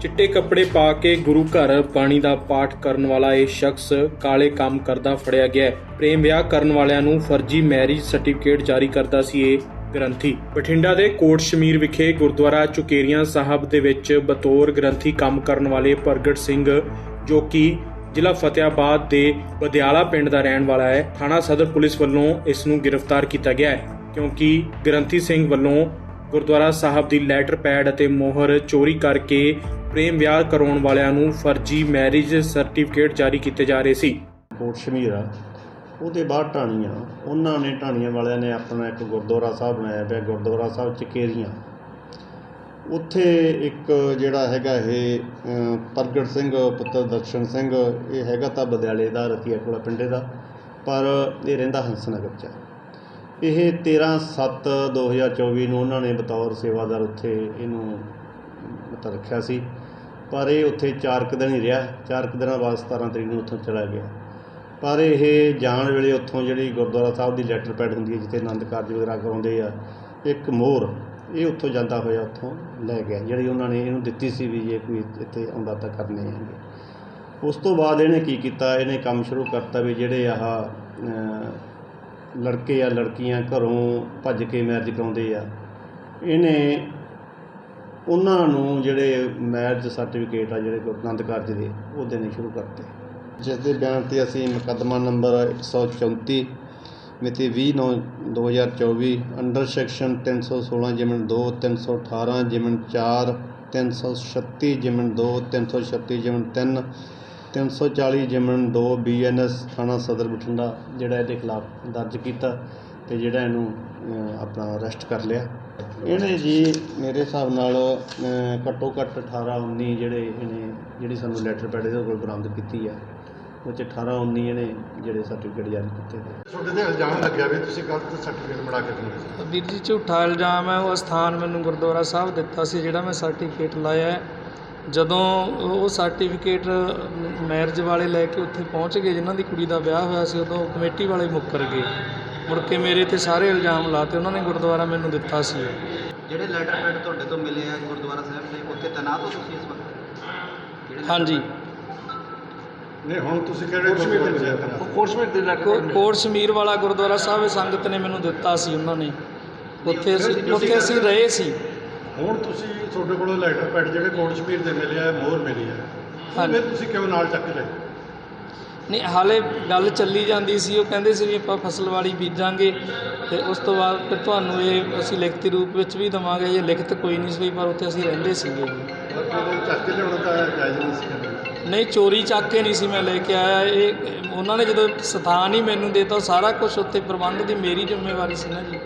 ਚਿੱਟੇ ਕੱਪੜੇ ਪਾ ਕੇ ਗੁਰੂ ਘਰ ਬਾਣੀ ਦਾ ਪਾਠ ਕਰਨ ਵਾਲਾ ਇਹ ਸ਼ਖਸ ਕਾਲੇ ਕੰਮ ਕਰਦਾ ਫੜਿਆ ਗਿਆ ਪ੍ਰੇਮ ਵਿਆਹ ਕਰਨ ਵਾਲਿਆਂ ਨੂੰ ਫਰਜ਼ੀ ਮੈਰਿਜ ਸਰਟੀਫਿਕੇਟ ਜਾਰੀ ਕਰਦਾ ਸੀ ਇਹ ਗ੍ਰੰਥੀ। ਬਠਿੰਡਾ ਦੇ ਕੋਟ ਸ਼ਮੀਰ ਵਿਖੇ ਗੁਰਦੁਆਰਾ ਚੁਕੇਰੀਆਂ ਸਾਹਿਬ ਦੇ ਵਿੱਚ ਬਤੌਰ ਗ੍ਰੰਥੀ ਕੰਮ ਕਰਨ ਵਾਲੇ ਪ੍ਰਗਟ ਸਿੰਘ, ਜੋ ਕਿ ਜ਼ਿਲ੍ਹਾ ਫਤਿਆਬਾਦ ਦੇ ਬਦਿਆਲਾ ਪਿੰਡ ਦਾ ਰਹਿਣ ਵਾਲਾ ਹੈ, ਥਾਣਾ ਸਦਰ ਪੁਲਿਸ ਵੱਲੋਂ ਇਸ ਨੂੰ ਗ੍ਰਿਫਤਾਰ ਕੀਤਾ ਗਿਆ ਹੈ। ਕਿਉਂਕਿ ਗ੍ਰੰਥੀ ਸਿੰਘ ਵੱਲੋਂ ਗੁਰਦੁਆਰਾ ਸਾਹਿਬ ਦੀ ਲੈਟਰ ਪੈਡ ਅਤੇ ਮੋਹਰ ਚੋਰੀ ਕਰਕੇ ਪ੍ਰੇਮ ਵਿਆਹ ਕਰਾਉਣ ਵਾਲਿਆਂ ਨੂੰ ਫਰਜ਼ੀ ਮੈਰਿਜ ਸਰਟੀਫਿਕੇਟ ਜਾਰੀ ਕੀਤੇ ਜਾ ਰਹੇ ਸੀ। ਕੋਟ ਸ਼ਮੀਰ ਆ। ਉਹਦੇ ਬਾਅਦ ਟਾਣੀਆਂ ਉਹਨਾਂ ਨੇ ਟਾਣੀਆਂ ਵਾਲਿਆਂ ਨੇ ਆਪਣਾ ਇੱਕ ਗੁਰਦੁਆਰਾ ਸਾਹਿਬ ਬਣਾਇਆ ਪਿਆ, ਗੁਰਦੁਆਰਾ ਸਾਹਿਬ ਚਕੇਰੀਆਂ। ਉੱਥੇ ਇੱਕ ਜਿਹੜਾ ਹੈਗਾ ਇਹ ਪ੍ਰਗਟ ਸਿੰਘ, ਪੁੱਤਰ ਦਰਸ਼ਨ ਸਿੰਘ, ਇਹ ਹੈਗਾ ਤਾਂ ਬਦਿਆਲੇ ਦਾ, ਰਤੀਆ ਕੋਲਾ ਪਿੰਡੇ ਦਾ। ਪਰ ਇਹ ਰਹਿੰਦਾ ਹੰਸਨਗਰ ਚ। ਇਹ 13/7/2024 ਨੂੰ ਉਹਨਾਂ ਨੇ ਬਤੌਰ ਸੇਵਾਦਾਰ ਉੱਥੇ ਇਹਨੂੰ ਮਤਲਬ ਰੱਖਿਆ ਸੀ। ਪਰ ਇਹ ਉੱਥੇ 4 ਕੁ ਦਿਨ ਹੀ ਰਿਹਾ। 4 ਕੁ ਦਿਨਾਂ ਬਾਅਦ 17 ਤਰੀਕ ਨੂੰ ਉੱਥੋਂ ਚਲਾ ਗਿਆ। ਪਰ ਇਹ ਜਾਣ ਵੇਲੇ ਉੱਥੋਂ ਜਿਹੜੀ ਗੁਰਦੁਆਰਾ ਸਾਹਿਬ ਦੀ ਲੈਟਰ ਪੈਡ ਹੁੰਦੀ ਹੈ, ਜਿੱਥੇ ਆਨੰਦ ਕਾਰਜ ਵਗੈਰਾ ਕਰਾਉਂਦੇ ਆ, ਇੱਕ ਮੋਹਰ ਇਹ ਉੱਥੋਂ ਜਾਂਦਾ ਹੋਇਆ ਉੱਥੋਂ ਲੈ ਗਿਆ, ਜਿਹੜੀ ਉਹਨਾਂ ਨੇ ਇਹਨੂੰ ਦਿੱਤੀ ਸੀ ਵੀ ਜੇ ਕੋਈ ਇੱਥੇ ਆਉਂਦਾ ਤਾਂ ਕਰਨੇ ਹੈਗੇ ਉਸ ਤੋਂ ਬਾਅਦ ਇਹਨੇ ਕੀ ਕੀਤਾ? ਇਹਨੇ ਕੰਮ ਸ਼ੁਰੂ ਕਰਤਾ ਵੀ ਜਿਹੜੇ ਆਹ ਲੜਕੇ ਆ ਲੜਕੀਆਂ ਘਰੋਂ ਭੱਜ ਕੇ ਮੈਰਿਜ ਕਰਾਉਂਦੇ ਆ। ਇਹਨੇ ਉਹਨਾਂ ਨੂੰ ਜਿਹੜੇ ਮੈਰਿਜ ਸਰਟੀਫਿਕੇਟ ਆ, ਜਿਹੜੇ ਗੁਰੂ ਆਨੰਦ ਕਾਰਜ ਦੇ, ਉਹ ਦੇਣੇ ਸ਼ੁਰੂ ਕਰਤੇ। ਜਿਸ ਦੇ ਬਿਆਨ ਤੇ ਅਸੀਂ ਮੁਕੱਦਮਾ ਨੰਬਰ 134 ਮਿਤੀ 20/9/2024 ਅੰਡਰ ਸੈਕਸ਼ਨ 316 ਜਿਮਨ 2 318 ਜਿਮਨ 4 336 ਜਿਮਨ 2 336 ਜਿਮਨ 3 340 ਜਿਮਨ 2 ਬੀਐਨਐਸ ਥਾਣਾ ਸਦਰ ਬਠਿੰਡਾ ਜਿਹੜਾ ਇਹਦੇ ਖਿਲਾਫ ਦਰਜ ਕੀਤਾ ਤੇ ਜਿਹੜਾ ਇਹਨੂੰ ਆਪਣਾ ਅਰੈਸਟ ਕਰ ਲਿਆ। ਇਹਨੇ ਜੀ ਮੇਰੇ ਹਿਸਾਬ ਨਾਲ ਘੱਟੋ ਘੱਟ 18 19 ਜਿਹੜੇ ਇਹਨੇ ਜਿਹੜੀ ਸਾਨੂੰ ਲੈਟਰ ਪੈਡ ਇਹਦੇ ਕੋਲ ਬਰਾਮਦ ਕੀਤੀ ਆ। ਉਹ 'ਚ 18 19 ਇਹਨੇ ਜਿਹੜੇ ਸਰਟੀਫਿਕੇਟ ਜਾਰੀ ਕੀਤੇ ਨੇ। ਤੁਹਾਡੇ ਤੇ ਇਲਜ਼ਾਮ ਲੱਗਿਆ ਵੀ ਤੁਸੀਂ ਗਲਤ ਸਰਟੀਫਿਕੇਟ ਬਣਾ ਕੇ ਦਿੰਦੇ ਵੀਰ ਜੀ ਝੂਠਾ ਇਲਜ਼ਾਮ ਹੈ। ਉਹ ਸਥਾਨ ਮੈਨੂੰ ਗੁਰਦੁਆਰਾ ਸਾਹਿਬ ਦਿੱਤਾ ਸੀ ਜਿਹੜਾ ਮੈਂ ਸਰਟੀਫਿਕੇਟ ਲਾਇਆ ਹੈ। ਜਦੋਂ ਉਹ ਸਰਟੀਫਿਕੇਟ ਮੈਰਿਜ ਵਾਲੇ ਲੈ ਕੇ ਉੱਥੇ ਪਹੁੰਚ ਗਏ ਜਿਨ੍ਹਾਂ ਦੀ ਕੁੜੀ ਦਾ ਵਿਆਹ ਹੋਇਆ ਸੀ ਉਦੋਂ ਕਮੇਟੀ ਵਾਲੇ ਮੁੱਕਰ ਗਏ। ਮੁੜ ਕੇ ਮੇਰੇ ਤੇ ਸਾਰੇ ਇਲਜ਼ਾਮ ਲਾਤੇ ਉਹਨਾਂ ਨੇ ਗੁਰਦੁਆਰਾ ਮੈਨੂੰ ਦਿੱਤਾ ਸੀ। ਜਿਹੜੇ ਲੈਟਰ ਪੈਡ ਤੁਹਾਡੇ ਤੋਂ ਮਿਲੇ ਆ ਗੁਰਦੁਆਰਾ ਸਾਹਿਬ ਦੇ ਉੱਥੇ ਤੈਨਾਤ ਹੋ ਤੁਸੀਂ ਇਸ ਵਕਤ? ਹਾਂਜੀ। ਨਹੀਂ ਹੁਣ ਤੁਸੀਂ ਕਿਹੜੇ ਗੁਰਦੁਆਰੇ ਜਾ ਰਹੇ ਕੋ- ਕੋਟ ਸ਼ਮੀਰ ਵਾਲਾ ਗੁਰਦੁਆਰਾ ਸਾਹਿਬ ਸੰਗਤ ਨੇ ਮੈਨੂੰ ਦਿੱਤਾ ਸੀ ਉਹਨਾਂ ਨੇ। ਉੱਥੇ ਅਸੀਂ ਉੱਥੇ ਅਸੀਂ ਰਹੇ ਸੀ। ਹੁਣ ਤੁਸੀਂ ਤੁਹਾਡੇ ਕੋਲੋਂ ਲੈਟਰ ਪੈਡ ਜਿਹੜੇ ਕੋਟ ਸ਼ਮੀਰ ਦੇ ਮਿਲੇ ਆ ਮੋਹਰ ਮਿਲੀ ਆ। ਫਿਰ ਤੁਸੀਂ ਕਿਉਂ ਨਾਲ ਚੱਕ ਲਏ ਨਹੀਂ ਹਾਲੇ ਗੱਲ ਚੱਲੀ ਜਾਂਦੀ ਸੀ ਉਹ ਕਹਿੰਦੇ ਸੀ ਵੀ ਆਪਾਂ ਫਸਲਵਾੜੀ ਬੀਜਾਂਗੇ ਤੇ ਉਸ ਤੋਂ ਬਾਅਦ ਫਿਰ ਤੁਹਾਨੂੰ ਇਹ ਅਸੀਂ ਲਿਖਤੀ ਰੂਪ ਵਿੱਚ ਵੀ ਦਵਾਂਗੇ ਇਹ ਲਿਖਤ ਕੋਈ ਨਹੀਂ ਸੀ ਪਰ ਉੱਥੇ ਅਸੀਂ ਰਹਿੰਦੇ ਸੀਗੇ ਜਾਇਜ਼ ਨਹੀਂ ਸੀ ਕਰਨਾ। ਨਹੀਂ ਚੋਰੀ ਚੱਕ ਕੇ ਨਹੀਂ ਸੀ ਮੈਂ ਲੈ ਕੇ ਆਇਆ ਇਹ ਉਹਨਾਂ ਨੇ ਜਦੋਂ ਸਥਾਨ ਹੀ ਮੈਨੂੰ ਦੇਤਾ ਸਾਰਾ ਕੁਝ ਉੱਥੇ ਪ੍ਰਬੰਧ ਦੀ ਮੇਰੀ ਜ਼ਿੰਮੇਵਾਰੀ ਸੀ ਨਾ ਜੀ